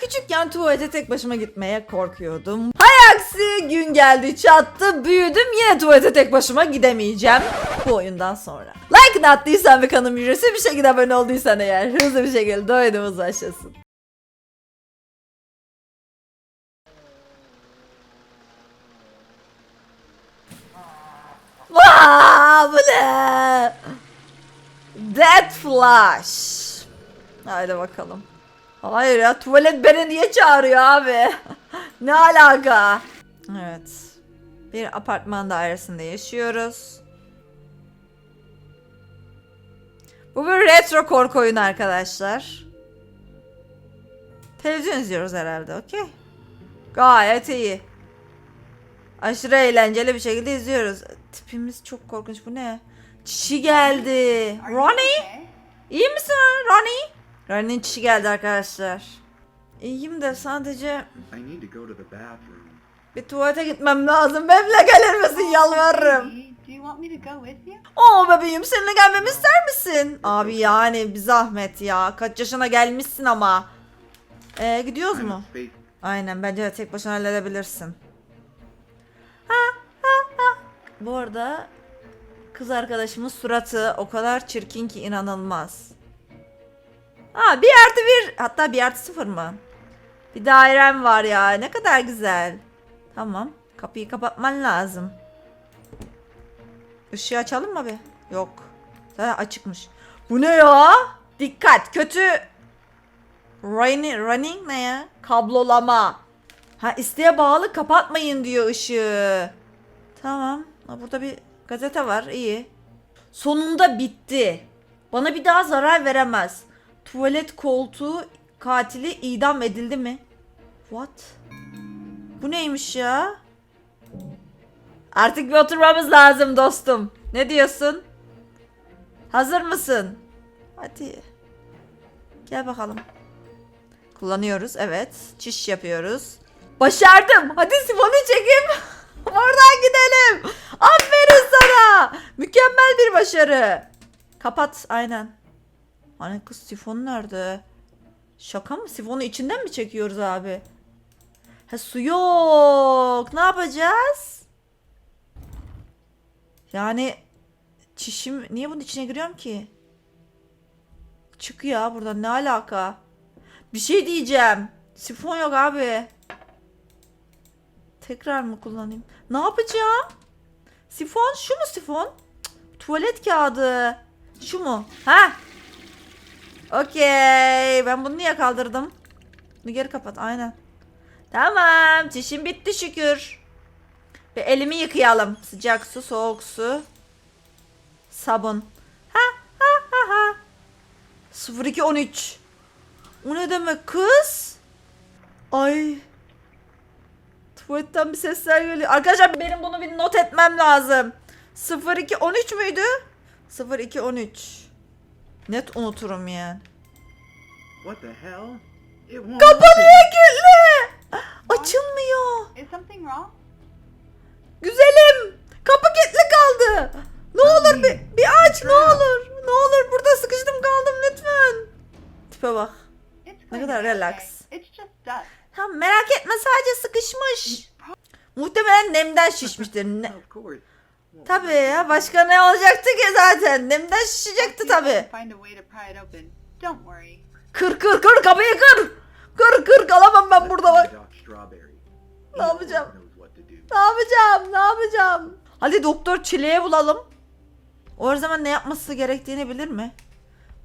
küçükken tuvalete tek başıma gitmeye korkuyordum. Hay aksi gün geldi çattı büyüdüm yine tuvalete tek başıma gidemeyeceğim bu oyundan sonra. Like attıysan ve kanım ücretsiz bir şekilde abone olduysan eğer hızlı bir şekilde oyunumuz başlasın. Vaa bu ne? Dead Flash. Haydi bakalım. Hayır ya tuvalet beni niye çağırıyor abi? ne alaka? Evet. Bir apartman dairesinde yaşıyoruz. Bu bir retro korku oyunu arkadaşlar. Televizyon izliyoruz herhalde okey. Gayet iyi. Aşırı eğlenceli bir şekilde izliyoruz. Tipimiz çok korkunç bu ne? Çişi geldi. Ronnie? İyi misin Ronnie? Ronnie'nin çişi geldi arkadaşlar. İyiyim de sadece I need to go to the bathroom. bir tuvalete gitmem lazım. Benimle gelir misin yalvarırım. Oo bebeğim seninle gelmemi ister misin? Abi yani bir zahmet ya. Kaç yaşına gelmişsin ama. Ee, gidiyoruz mu? Aynen bence de tek başına halledebilirsin. Ha, ha, ha. Bu arada kız arkadaşımın suratı o kadar çirkin ki inanılmaz. Ha bir artı bir hatta bir artı sıfır mı? Bir dairem var ya ne kadar güzel. Tamam kapıyı kapatman lazım. Işığı açalım mı bir? Yok. Zaten açıkmış. Bu ne ya? Dikkat kötü Running, running ne ya? Kablolama. Ha isteğe bağlı kapatmayın diyor ışığı. Tamam. Burada bir gazete var. iyi. Sonunda bitti. Bana bir daha zarar veremez. Tuvalet koltuğu katili idam edildi mi? What? Bu neymiş ya? Artık bir oturmamız lazım dostum. Ne diyorsun? Hazır mısın? Hadi. Gel bakalım. Kullanıyoruz evet. Çiş yapıyoruz. Başardım. Hadi sifonu çekeyim. Oradan gidelim. Aferin sana. Mükemmel bir başarı. Kapat aynen. Hani kız sifon nerede? Şaka mı? Sifonu içinden mi çekiyoruz abi? Ha su yok. Ne yapacağız? Yani çişim niye bunun içine giriyorum ki? Çık ya buradan ne alaka? Bir şey diyeceğim. Sifon yok abi. Tekrar mı kullanayım? Ne yapacağım? Sifon şu mu sifon? Cık, tuvalet kağıdı. Şu mu? Ha? Okey. Ben bunu niye kaldırdım? Bunu geri kapat. Aynen. Tamam. Çişim bitti şükür. Bir elimi yıkayalım. Sıcak su, soğuk su. Sabun. Ha ha ha ha. 0213. O ne demek kız? Ay. Tuvaletten bir sesler geliyor. Arkadaşlar benim bunu bir not etmem lazım. 0213 müydü? 0213. Net unuturum yani. What the hell? Niye kilitli? Açılmıyor. Is something wrong? Güzelim. Kapı kilitli kaldı. Ne olur bir, bir aç ne olur. Ne olur burada sıkıştım kaldım lütfen. Tipe bak. Ne kadar relax. Tamam merak etme sadece sıkışmış. Muhtemelen nemden şişmiştir. Ne? Tabii ya başka ne olacaktı ki zaten? Nemden şişecekti tabii. Kır kır kır kapıyı kır. Kır kır kalamam ben burada bak. Ne yapacağım? Ne yapacağım? Ne yapacağım? Hadi doktor çileğe bulalım. O zaman ne yapması gerektiğini bilir mi?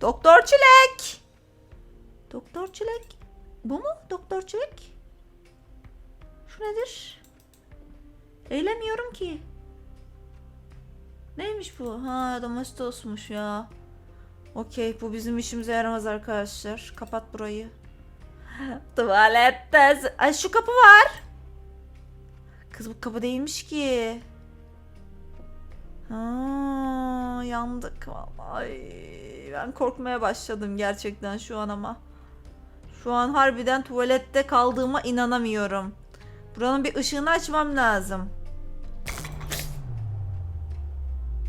Doktor çilek. Doktor çilek. Bu mu? Doktor çilek. Şu nedir? Eğlemiyorum ki. Neymiş bu? Ha domestosmuş ya. Okey bu bizim işimize yaramaz arkadaşlar. Kapat burayı. Tuvalette. Ay şu kapı var. Kız bu kapı değilmiş ki. Ha, yandık vallahi. Ben korkmaya başladım gerçekten şu an ama. Şu an harbiden tuvalette kaldığıma inanamıyorum. Buranın bir ışığını açmam lazım.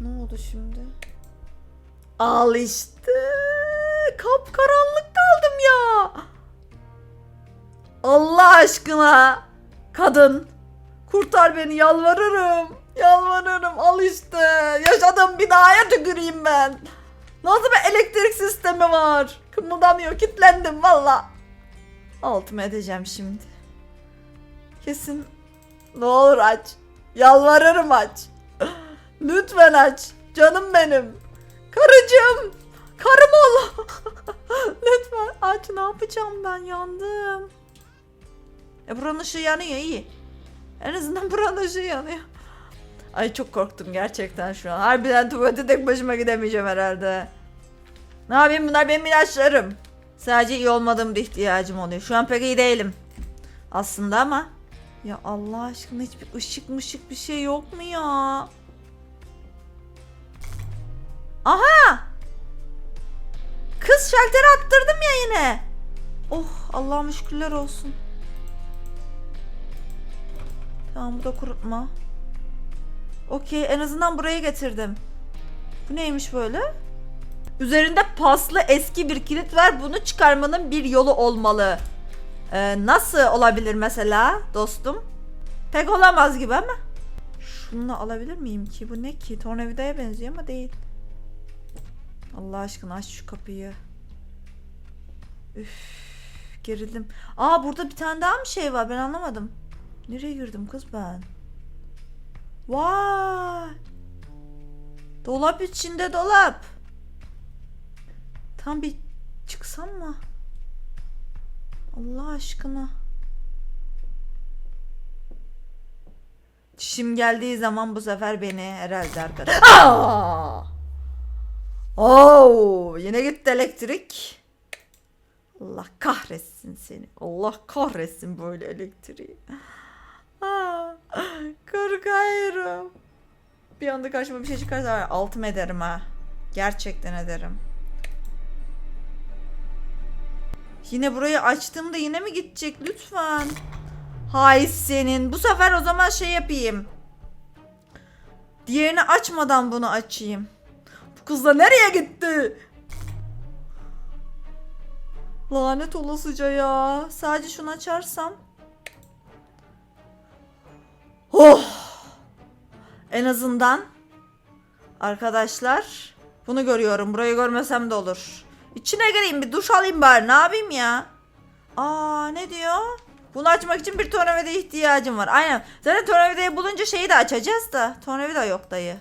Ne oldu şimdi? Al işte. Kapkaranlık kaldım ya. Allah aşkına. Kadın. Kurtar beni yalvarırım. Yalvarırım al işte. Yaşadığım binaya tüküreyim ben. Nasıl bir elektrik sistemi var? Kımıldamıyor. Kitlendim valla. Altıma edeceğim şimdi. Kesin. Ne olur aç. Yalvarırım aç. Lütfen aç. Canım benim. Karıcığım. Karım ol. Lütfen aç. Ne yapacağım ben? Yandım. E buranın ışığı yanıyor iyi. En azından buranın ışığı yanıyor. Ay çok korktum gerçekten şu an. Harbiden tuvalete tek başıma gidemeyeceğim herhalde. Ne yapayım bunlar benim ilaçlarım. Sadece iyi olmadığım bir ihtiyacım oluyor. Şu an pek iyi değilim. Aslında ama. Ya Allah aşkına hiçbir ışık mışık bir şey yok mu ya? Aha! Kız şalteri attırdım ya yine. Oh Allah'ım şükürler olsun. Tamam bu da kurutma. Okey en azından buraya getirdim. Bu neymiş böyle? Üzerinde paslı eski bir kilit var. Bunu çıkarmanın bir yolu olmalı. Ee, nasıl olabilir mesela dostum? Pek olamaz gibi ama. Şunu alabilir miyim ki? Bu ne ki? Tornavidaya benziyor ama değil. Allah aşkına aç şu kapıyı. Üf, gerildim. Aa burada bir tane daha mı şey var? Ben anlamadım. Nereye girdim kız ben? Vay! Dolap içinde dolap. Tam bir çıksam mı? Allah aşkına. Çişim geldiği zaman bu sefer beni herhalde arkadaş. Oo, yine gitti elektrik. Allah kahretsin seni. Allah kahretsin böyle elektriği. Aa, korkuyorum. Bir anda karşıma bir şey çıkarsa altım ederim ha. Gerçekten ederim. Yine burayı açtığımda yine mi gidecek lütfen? Hay senin. Bu sefer o zaman şey yapayım. Diğerini açmadan bunu açayım. Kız da nereye gitti? Lanet olasıca ya. Sadece şunu açarsam. Oh! En azından arkadaşlar bunu görüyorum. Burayı görmesem de olur. İçine gireyim bir duş alayım bari. Ne yapayım ya? Aa ne diyor? Bunu açmak için bir tornavida ihtiyacım var. Aynen. Zaten tornavidayı bulunca şeyi de açacağız da. Tornavida yok dayı.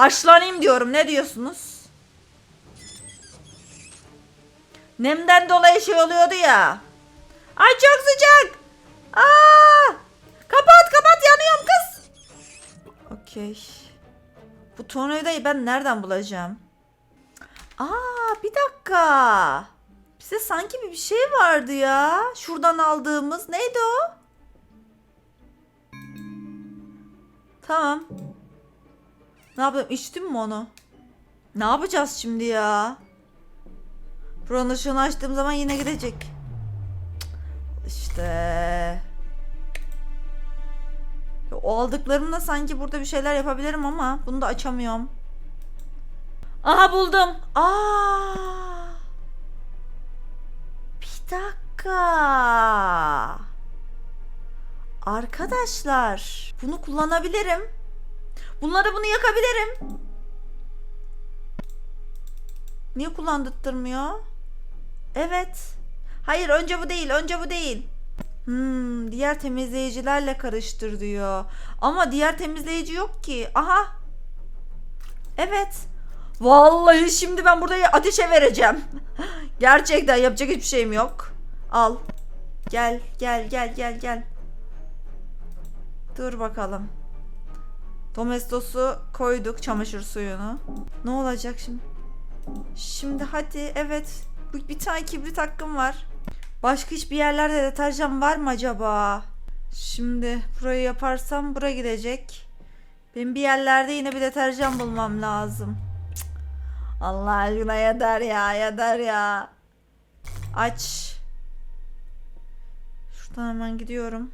Haşlanayım diyorum. Ne diyorsunuz? Nemden dolayı şey oluyordu ya. Ay çok sıcak. Aa! Kapat kapat yanıyorum kız. Okey. Bu tornavidayı ben nereden bulacağım? Aa bir dakika. Bize sanki bir şey vardı ya. Şuradan aldığımız. Neydi o? Tamam. Ne yapayım? İçtim mi onu? Ne yapacağız şimdi ya? Buranın ışığını açtığım zaman yine gidecek. İşte. O aldıklarımla sanki burada bir şeyler yapabilirim ama bunu da açamıyorum. Aha buldum. Aa! Bir dakika. Arkadaşlar, bunu kullanabilirim. Bunları bunu yakabilirim. Niye kullandırtmıyor? Evet. Hayır, önce bu değil, önce bu değil. Hmm, diğer temizleyicilerle karıştır diyor. Ama diğer temizleyici yok ki. Aha. Evet. Vallahi şimdi ben burayı ateşe vereceğim. Gerçekten yapacak hiçbir şeyim yok. Al. Gel, gel, gel, gel, gel. Dur bakalım. Domestosu koyduk çamaşır suyunu. Ne olacak şimdi? Şimdi hadi evet. Bir tane kibrit hakkım var. Başka hiçbir yerlerde deterjan var mı acaba? Şimdi burayı yaparsam bura gidecek. Benim bir yerlerde yine bir deterjan bulmam lazım. Allah aşkına yeter ya yeter ya. Aç. Şuradan hemen gidiyorum.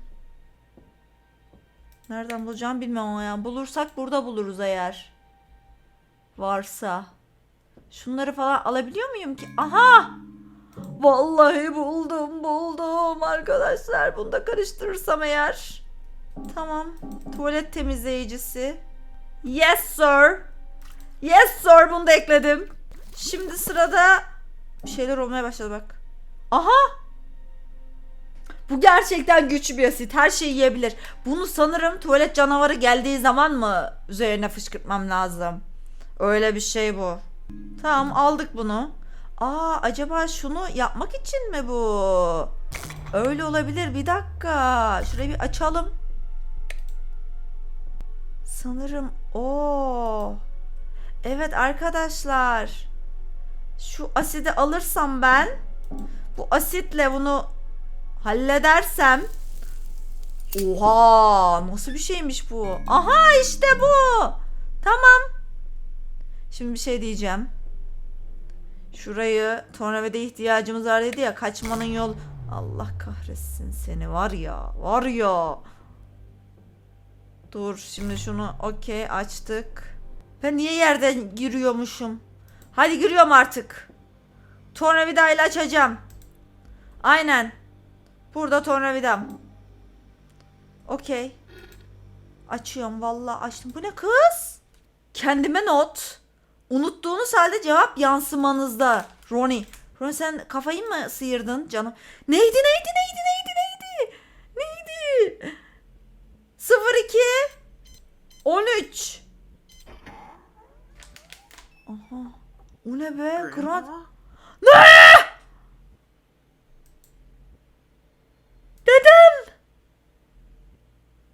Nereden bulacağım bilmiyorum ama ya. Bulursak burada buluruz eğer. Varsa. Şunları falan alabiliyor muyum ki? Aha! Vallahi buldum buldum arkadaşlar. Bunu da karıştırırsam eğer. Tamam. Tuvalet temizleyicisi. Yes sir. Yes sir bunu da ekledim. Şimdi sırada bir şeyler olmaya başladı bak. Aha. Bu gerçekten güçlü bir asit. Her şeyi yiyebilir. Bunu sanırım tuvalet canavarı geldiği zaman mı üzerine fışkırtmam lazım? Öyle bir şey bu. Tamam aldık bunu. Aa acaba şunu yapmak için mi bu? Öyle olabilir. Bir dakika. Şurayı bir açalım. Sanırım o. Evet arkadaşlar. Şu asidi alırsam ben bu asitle bunu halledersem Oha nasıl bir şeymiş bu? Aha işte bu. Tamam. Şimdi bir şey diyeceğim. Şurayı tornavida ihtiyacımız var dedi ya kaçmanın yol Allah kahretsin seni var ya var ya. Dur şimdi şunu okey açtık. Ben niye yerden giriyormuşum? Hadi giriyorum artık. Tornavida ile açacağım. Aynen. Burada tornavidam. Okey. Açıyorum vallahi açtım. Bu ne kız? Kendime not. Unuttuğunuz halde cevap yansımanızda. Ronnie. Ronnie sen kafayı mı sıyırdın canım? Neydi neydi neydi neydi neydi? Neydi? 02 13 Aha. O ne be? Grant. Grandma? Dedem.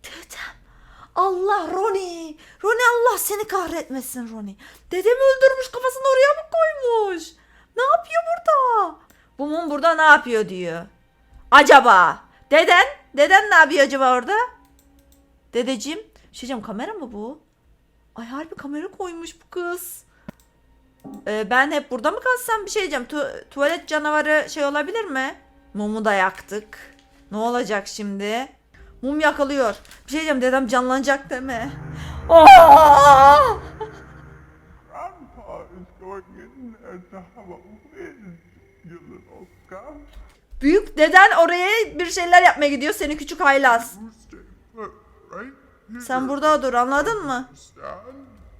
Dedem. Allah Ronnie. Ronnie Allah seni kahretmesin Ronnie. Dedemi öldürmüş kafasını oraya mı koymuş? Ne yapıyor burada? Bu mum burada ne yapıyor diyor. Acaba? Deden? Deden ne yapıyor acaba orada? Dedeciğim. Bir şey diyeceğim kamera mı bu? Ay harbi kamera koymuş bu kız. Ee, ben hep burada mı kalsam bir şey diyeceğim. Tu- tuvalet canavarı şey olabilir mi? Mumu da yaktık. Ne olacak şimdi? Mum yakılıyor. Bir şey diyeceğim dedem canlanacak değil mi? Aa! Büyük deden oraya bir şeyler yapmaya gidiyor seni küçük haylaz. Sen burada dur anladın mı?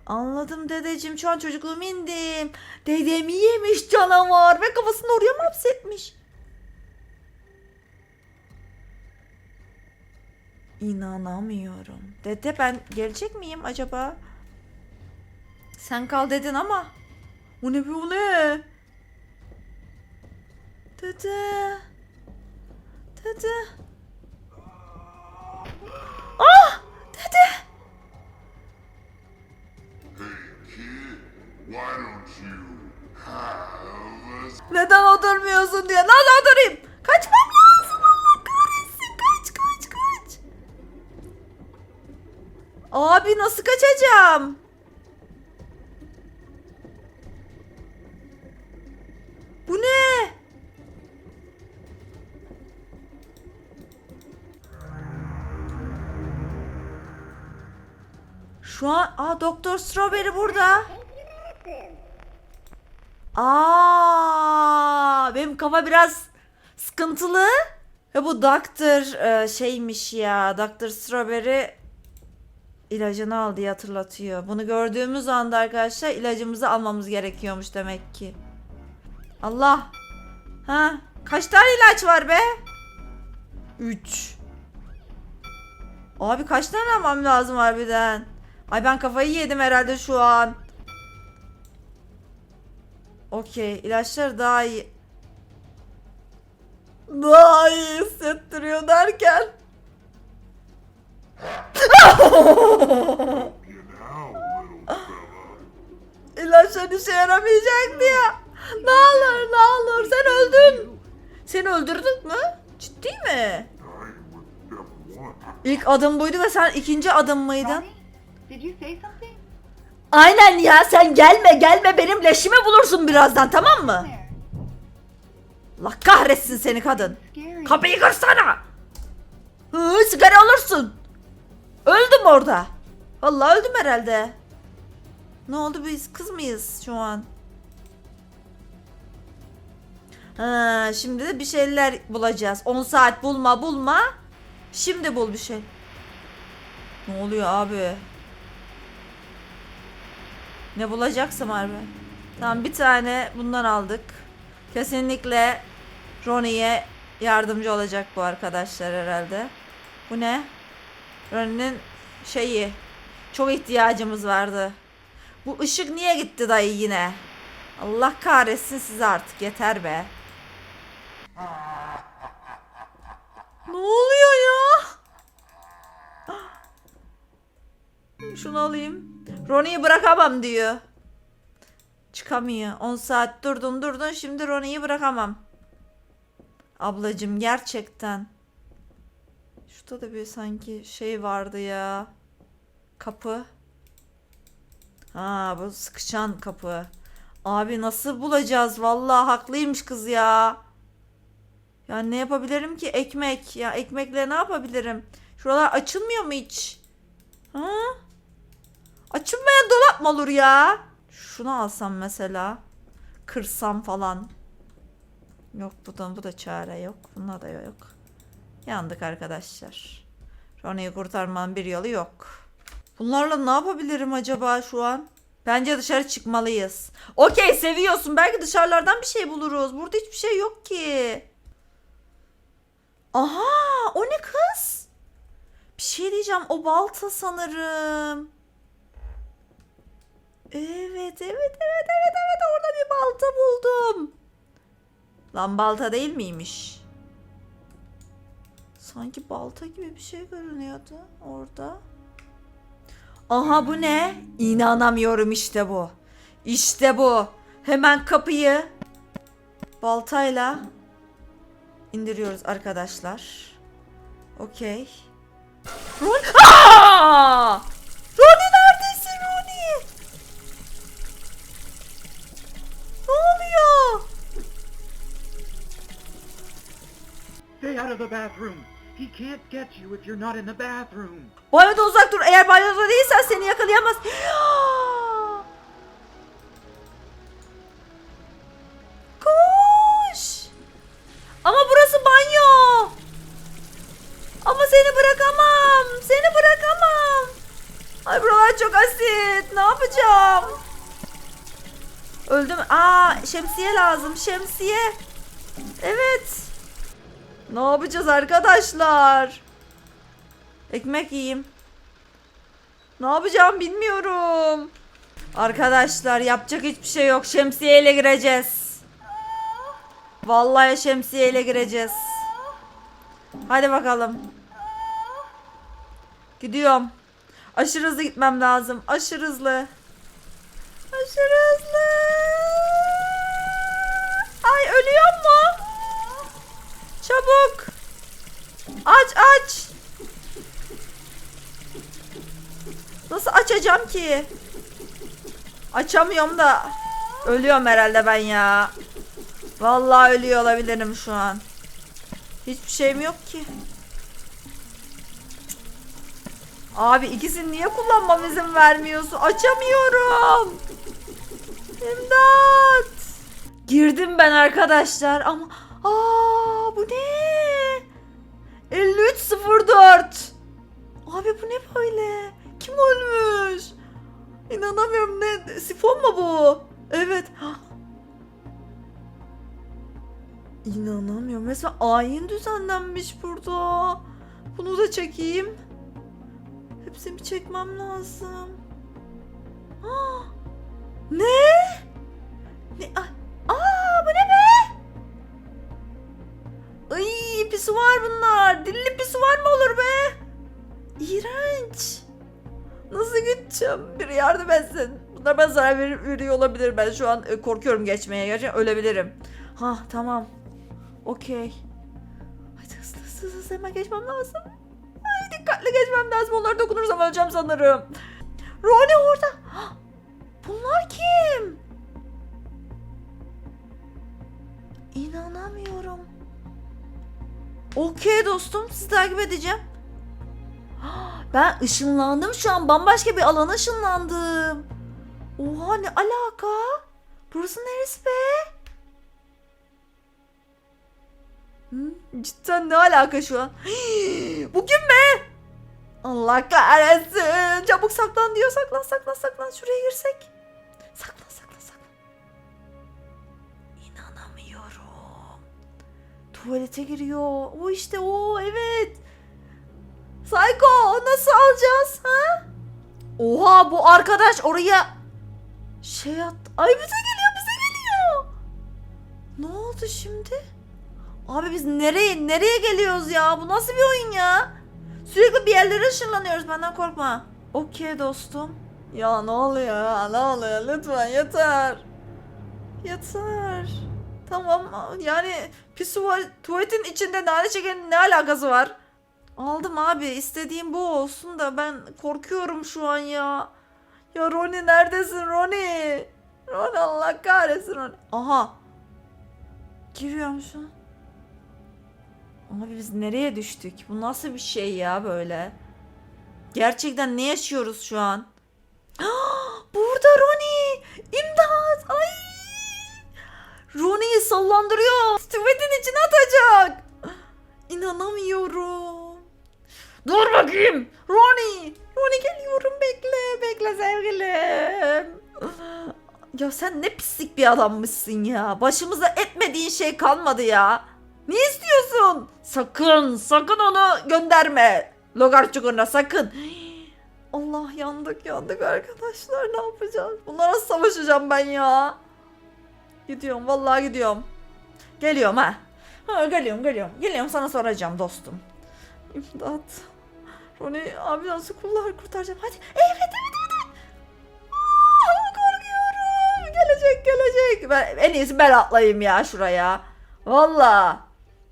Anladım dedeciğim şu an çocukluğumu indim. Dedemi yemiş canavar ve kafasını oraya mı hapsetmiş? İnanamıyorum. Dede ben gelecek miyim acaba? Sen kal dedin ama. Bu ne bu ne? Dede. Dede. Doktor Strawberry burada. Aa, benim kafa biraz sıkıntılı. Ve bu Doctor e, şeymiş ya. Doctor Strawberry ilacını al diye hatırlatıyor. Bunu gördüğümüz anda arkadaşlar ilacımızı almamız gerekiyormuş demek ki. Allah. Ha, kaç tane ilaç var be? 3. Abi kaç tane almam lazım harbiden? Ay ben kafayı yedim herhalde şu an. Okey. ilaçlar daha iyi. Daha iyi hissettiriyor derken. İlaçlar işe yaramayacaktı ya. Ne olur ne olur sen öldün. Seni öldürdük mü? Ciddi mi? İlk adım buydu ve sen ikinci adım mıydın? Ronnie, did you say something? Aynen ya sen gelme gelme benim leşimi bulursun birazdan tamam mı? There. Allah kahretsin seni kadın. Scary. Kapıyı kırsana. Hı, sigara alırsın. Öldüm orada. Vallahi öldüm herhalde. Ne oldu biz kız mıyız şu an? Ha, şimdi de bir şeyler bulacağız. 10 saat bulma bulma. Şimdi bul bir şey. Ne oluyor abi? Ne bulacaksam harbi. Tamam bir tane bundan aldık. Kesinlikle Ronnie'ye yardımcı olacak bu arkadaşlar herhalde. Bu ne? Ronnie'nin şeyi. Çok ihtiyacımız vardı. Bu ışık niye gitti dayı yine? Allah kahretsin sizi artık yeter be. Ne oluyor ya? Şunu alayım. Ronnie'yi bırakamam diyor. Çıkamıyor. 10 saat durdun durdun şimdi Ronnie'yi bırakamam. Ablacım gerçekten. Şurada da bir sanki şey vardı ya. Kapı. Ha bu sıkışan kapı. Abi nasıl bulacağız? Vallahi haklıymış kız ya. Ya ne yapabilirim ki? Ekmek. Ya ekmekle ne yapabilirim? Şuralar açılmıyor mu hiç? Ha? Açılmayan dolap mı olur ya? Şunu alsam mesela. Kırsam falan. Yok bu da, bu da çare yok. Bunda da yok. Yandık arkadaşlar. Ronnie'yi kurtarmanın bir yolu yok. Bunlarla ne yapabilirim acaba şu an? Bence dışarı çıkmalıyız. Okey seviyorsun. Belki dışarılardan bir şey buluruz. Burada hiçbir şey yok ki. Aha o ne kız? Bir şey diyeceğim. O balta sanırım. Evet evet evet evet evet orada bir balta buldum. Lan balta değil miymiş? Sanki balta gibi bir şey görünüyordu orada. Aha bu ne? İnanamıyorum işte bu. İşte bu. Hemen kapıyı baltayla indiriyoruz arkadaşlar. Okey. Ron Stay out of the bathroom. He can't get you if you're not in the bathroom. Banyoda uzak dur. Eğer banyoda değilsen seni yakalayamaz. Koş. Ama burası banyo. Ama seni bırakamam. Seni bırakamam. Ay buralar çok asit. Ne yapacağım? Öldüm. Aa şemsiye lazım. Şemsiye. Evet. Ne yapacağız arkadaşlar? Ekmek yiyeyim. Ne yapacağım bilmiyorum. Arkadaşlar yapacak hiçbir şey yok. Şemsiyeyle gireceğiz. Vallahi şemsiyeyle gireceğiz. Hadi bakalım. Gidiyorum. Aşırı hızlı gitmem lazım. Aşırı hızlı. Aşırı hızlı. Ay ölüyor mu? Çabuk. Aç aç. Nasıl açacağım ki? Açamıyorum da. Ölüyorum herhalde ben ya. Vallahi ölüyor olabilirim şu an. Hiçbir şeyim yok ki. Abi ikisini niye kullanmam izin vermiyorsun? Açamıyorum. İmdat. Girdim ben arkadaşlar ama aa bu ne? 5304. Abi bu ne böyle? Kim ölmüş? İnanamıyorum ne? Sifon mu bu? Evet. İnanamıyorum. Mesela ayin düzenlenmiş burada. Bunu da çekeyim. Hepsini çekmem lazım. Pisuvar bunlar. Dilli pisuvar mı olur be? İğrenç. Nasıl gideceğim? Biri yardım etsin. Bunlar bana zarar ver- veriyor olabilir. Ben şu an e, korkuyorum geçmeye. Gerçekten ölebilirim. Ha tamam. Okey. Hadi hızlı hızlı hızlı hemen geçmem lazım. Ay dikkatli geçmem lazım. Onlara dokunursam öleceğim sanırım. Ronnie orada. Hah, Bunlar kim? İnanamıyorum. Okey dostum. Sizi takip edeceğim. Ben ışınlandım şu an. Bambaşka bir alana ışınlandım. Oha ne alaka? Burası neresi be? Hı? Cidden ne alaka şu an? Bu kim be? Allah kahretsin. Çabuk saklan diyor. Saklan saklan saklan. Şuraya girsek. Tuvalete giriyor. O işte o evet. Psycho nasıl alacağız ha? Oha bu arkadaş oraya şey at. Ay bize geliyor bize geliyor. Ne oldu şimdi? Abi biz nereye nereye geliyoruz ya? Bu nasıl bir oyun ya? Sürekli bir yerlere ışınlanıyoruz benden korkma. Okey dostum. Ya ne oluyor ya ne oluyor lütfen yeter. Yeter. Tamam yani pis tuval- tuvaletin içinde nane çekenin ne alakası var? Aldım abi istediğim bu olsun da ben korkuyorum şu an ya. Ya Roni neredesin Roni? Roni Allah kahretsin Roni. Aha. Giriyorum şu an. Abi biz nereye düştük? Bu nasıl bir şey ya böyle? Gerçekten ne yaşıyoruz şu an? Burada Roni! İmdat! Ay! Roni'yi sallandırıyor. Tuvaletin içine atacak. İnanamıyorum. Dur bakayım. Roni! Roni geliyorum bekle. Bekle sevgilim. Ya sen ne pislik bir adammışsın ya. Başımıza etmediğin şey kalmadı ya. Ne istiyorsun? Sakın, sakın onu gönderme. Logar çukuruna sakın. Allah yandık yandık arkadaşlar ne yapacağız? Bunlara savaşacağım ben ya? Gidiyorum vallahi gidiyorum. Geliyorum ha. Ha geliyorum geliyorum. Geliyorum sana soracağım dostum. İmdat. Roni nasıl kullar kurtaracağım? Hadi. Evet evet. evet. Aa, korkuyorum. Gelecek gelecek. Ben, en iyisi ben atlayayım ya şuraya. Valla.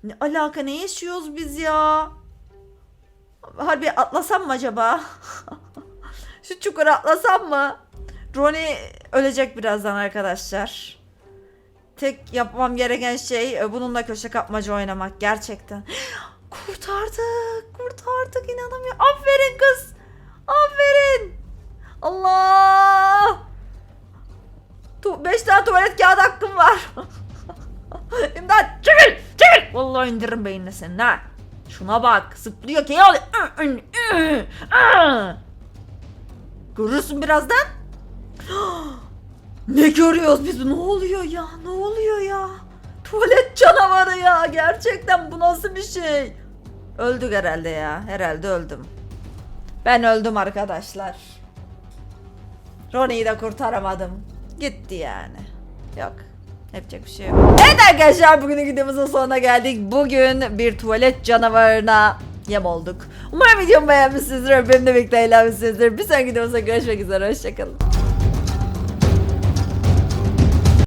Ne alaka ne yaşıyoruz biz ya? Harbi atlasam mı acaba? Şu çukura atlasam mı? Roni ölecek birazdan arkadaşlar. Tek yapmam gereken şey e, bununla köşe kapmaca oynamak gerçekten. Kurtardık, kurtardık inanamıyorum. Aferin kız. Aferin. Allah. Tu 5 tane tuvalet kağıdı hakkım var. İmdat çekil çekil. Vallahi indiririm beynine senin ha. Şuna bak zıplıyor ki oluyor. Görürsün birazdan. ne görüyoruz biz? Ne oluyor ya? Ne oluyor ya? Tuvalet canavarı ya. Gerçekten bu nasıl bir şey? Öldük herhalde ya. Herhalde öldüm. Ben öldüm arkadaşlar. Ronnie'yi de kurtaramadım. Gitti yani. Yok. Yapacak bir şey yok. Evet arkadaşlar bugünün videomuzun sonuna geldik. Bugün bir tuvalet canavarına yem olduk. Umarım videomu beğenmişsinizdir. Benimle birlikte eğlenmişsinizdir. Bir sonraki videomuzda görüşmek üzere. Hoşçakalın.